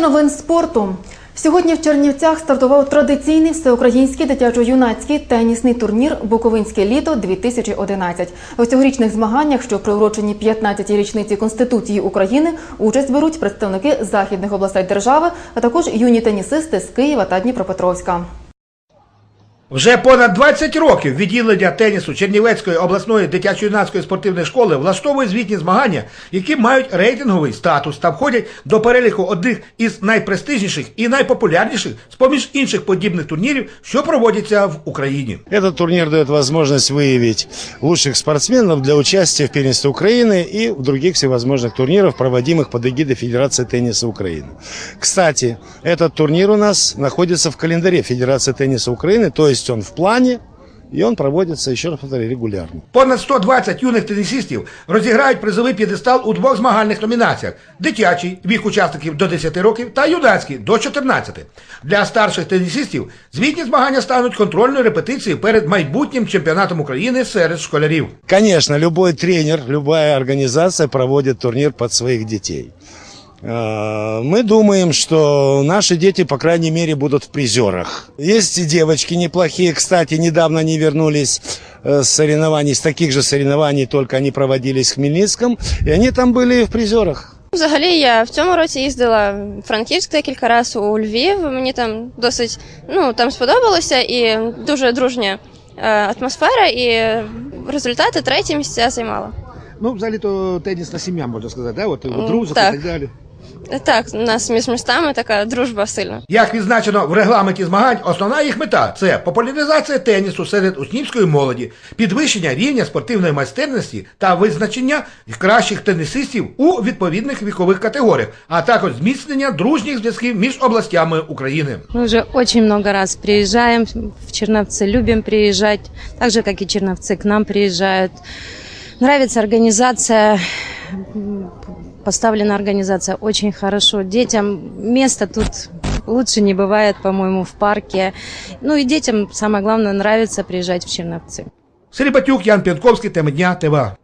новин спорту. Сьогодні в Чернівцях стартував традиційний всеукраїнський дитячо-юнацький тенісний турнір Буковинське літо 2011 У цьогорічних змаганнях, що приурочені 15-й річниці Конституції України, участь беруть представники західних областей держави, а також юні тенісисти з Києва та Дніпропетровська. Вже понад 20 років відділення тенісу Чернівецької обласної дитячо-юнацької спортивної школи влаштовує звітні змагання, які мають рейтинговий статус та входять до переліку одних із найпрестижніших і найпопулярніших з поміж інших подібних турнірів, що проводяться в Україні. Этот турнир дает возможность выявить лучших спортсменов для участия в первенстве Украины и в других всевозможных турнирах, проводимых под эгидой Федерации тенниса Украины. Кстати, этот турнир у нас находится в календаре Федерации тенниса Украины, то есть он в плане, и он проводится, еще раз повторяю, регулярно. Понад 120 юних тенісистів розіграють призовий п'єдестал у двох змагальних номінаціях: дитячий вік учасників до 10 років та юнацький до 14. Для старших тенісистів звітні змагання стануть контрольною репетицією перед майбутнім чемпіонатом України серед школярів. Конечно, любой тренер, любая организация проводит турнир под своих детей. Э, Мы думаем, что наши дети, по крайней мере, будут в призерах. Есть и девочки неплохие. Кстати, недавно они вернулись э, с соревнований, с таких же соревнований, только они проводились в Хмельницком, и они там были в призерах. Взагалі я в цьому році їздила в Франківськ декілька разів у Львів. Мені там досить ну там сподобалося і дуже дружня е, атмосфера, і результати треті місця займала. Ну, взагалі то тенісна сім'я, можна сказати, да? От М, друзок і так. так далі. Так, у нас між містами така дружба сильна. Як відзначено в регламенті змагань, основна їх мета це популяризація тенісу серед учнівської молоді, підвищення рівня спортивної майстерності та визначення кращих тенісистів у відповідних вікових категоріях, а також зміцнення дружніх зв'язків між областями України. Мы уже очень много раз приезжаем в Черновцы, любим приезжать, так же, как и Черновцы к нам приезжают. Нравится организация, м, Поставлена организация очень хорошо. Детям место тут лучше не бывает, по-моему, в парке. Ну и детям, самое главное, нравится приезжать в Черновцы. Сергій Батюк, Ян П'янковський, теми дня, ТВА.